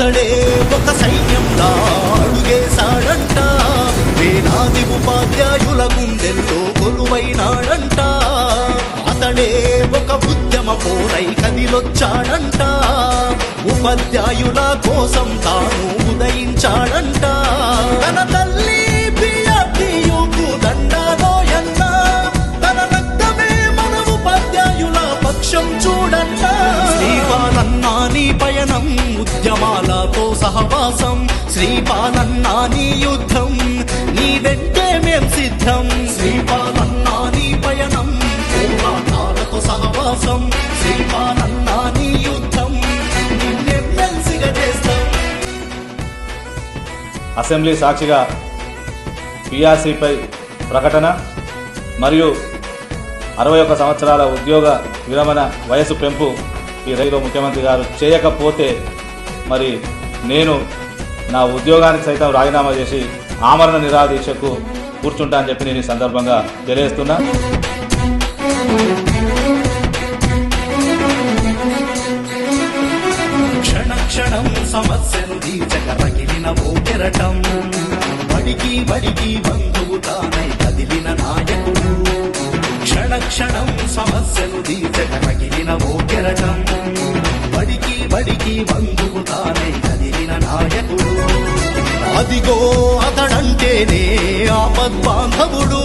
అతడే ఒక సైన్యంలా అడుగేశాడంట వేనాది ఉపాధ్యాయుల గుండెల్లో కొలువైనాడంట. అతడే ఒక ఉద్యమ పోరై కదిలొచ్చాడంట. ఉపాధ్యాయుల కోసం తాను ఉదయించాడంట. తన తల్లి పయనం ఉద్యమాలతో సహవాసం శ్రీపాలన్నా నీ యుద్ధం నీ వెంటే మేం సిద్ధం. శ్రీపాలన్నా నీ పయనం పోరాటాలతో సహవాసం శ్రీపాలన్నా నీ యుద్ధం అసెంబ్లీ సాక్షిగా పిఆర్సీపై ప్రకటన మరియు అరవై ఒక్క సంవత్సరాల ఉద్యోగ విరమణ వయసు పెంపు ఈ రైతు ముఖ్యమంత్రి గారు చేయకపోతే మరి నేను నా ఉద్యోగానికి సైతం రాజీనామా చేసి ఆమరణ నిరాదీక్షకు కూర్చుంటా అని చెప్పి నేను ఈ సందర్భంగా తెలియజేస్తున్నా. క్షణ క్షణం సమస్యను తీర్చక రగిలిన ఓ కెరటం. బడికి బడికి బంధువు తానై కదిలిన నాయకుడు. క్షణ క్షణం సమస్యను ఓ కెరటం బడికి బడికి బంధువు తానై కదిలిన నాయకుడు అదిగో అతడంటేనే ఆపద్బాంధవుడు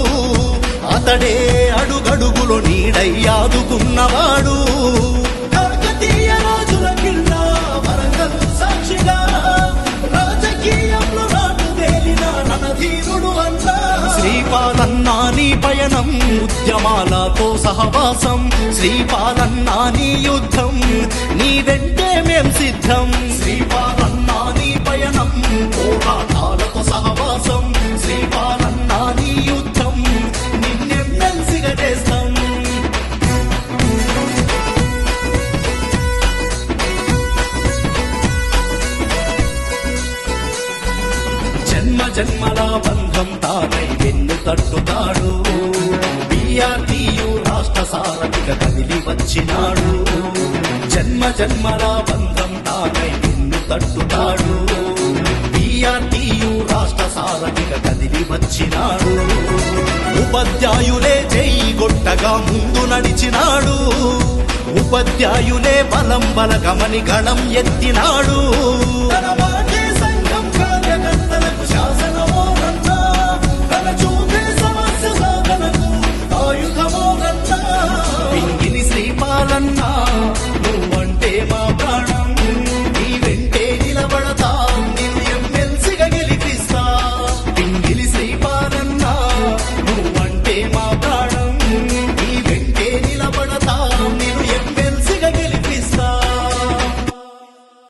అతడే అడుగడుగులో నీడై ఆదుకున్నవాడు. కాకతీయ రాజుల కింద వరంగల్ సాక్షిగా రాజకీయంలో నాటు నీ పయనం ఉద్యమాలతో సహవాసం శ్రీపాదన్నా నీ యుద్ధం నీ వెంటే మేం సిద్ధం. శ్రీపాదన్నా నీ పయనం పోరాటాలతో సహవాసం. శ్రీపాదన్నా నీ యుద్ధం నిన్నెమ్మెల్సిగా చేస్తాం జన్మ జన్మల బంధం తానై వెన్ను తట్టుతాడు. బిఆర్టీయు సారథిగా కదిలి వచ్చినాడు. జన్మ జన్మల బంధం తాకై నిన్ను తట్టుతాడు. బిఆర్టీయు రాష్ట్ర సారథిగా కదిలి వచ్చినాడు. ఉపాధ్యాయులే చేయి గొట్టగా ముందు నడిచినాడు. ఉపాధ్యాయులే బలం బలగమని గణం ఎత్తినాడు.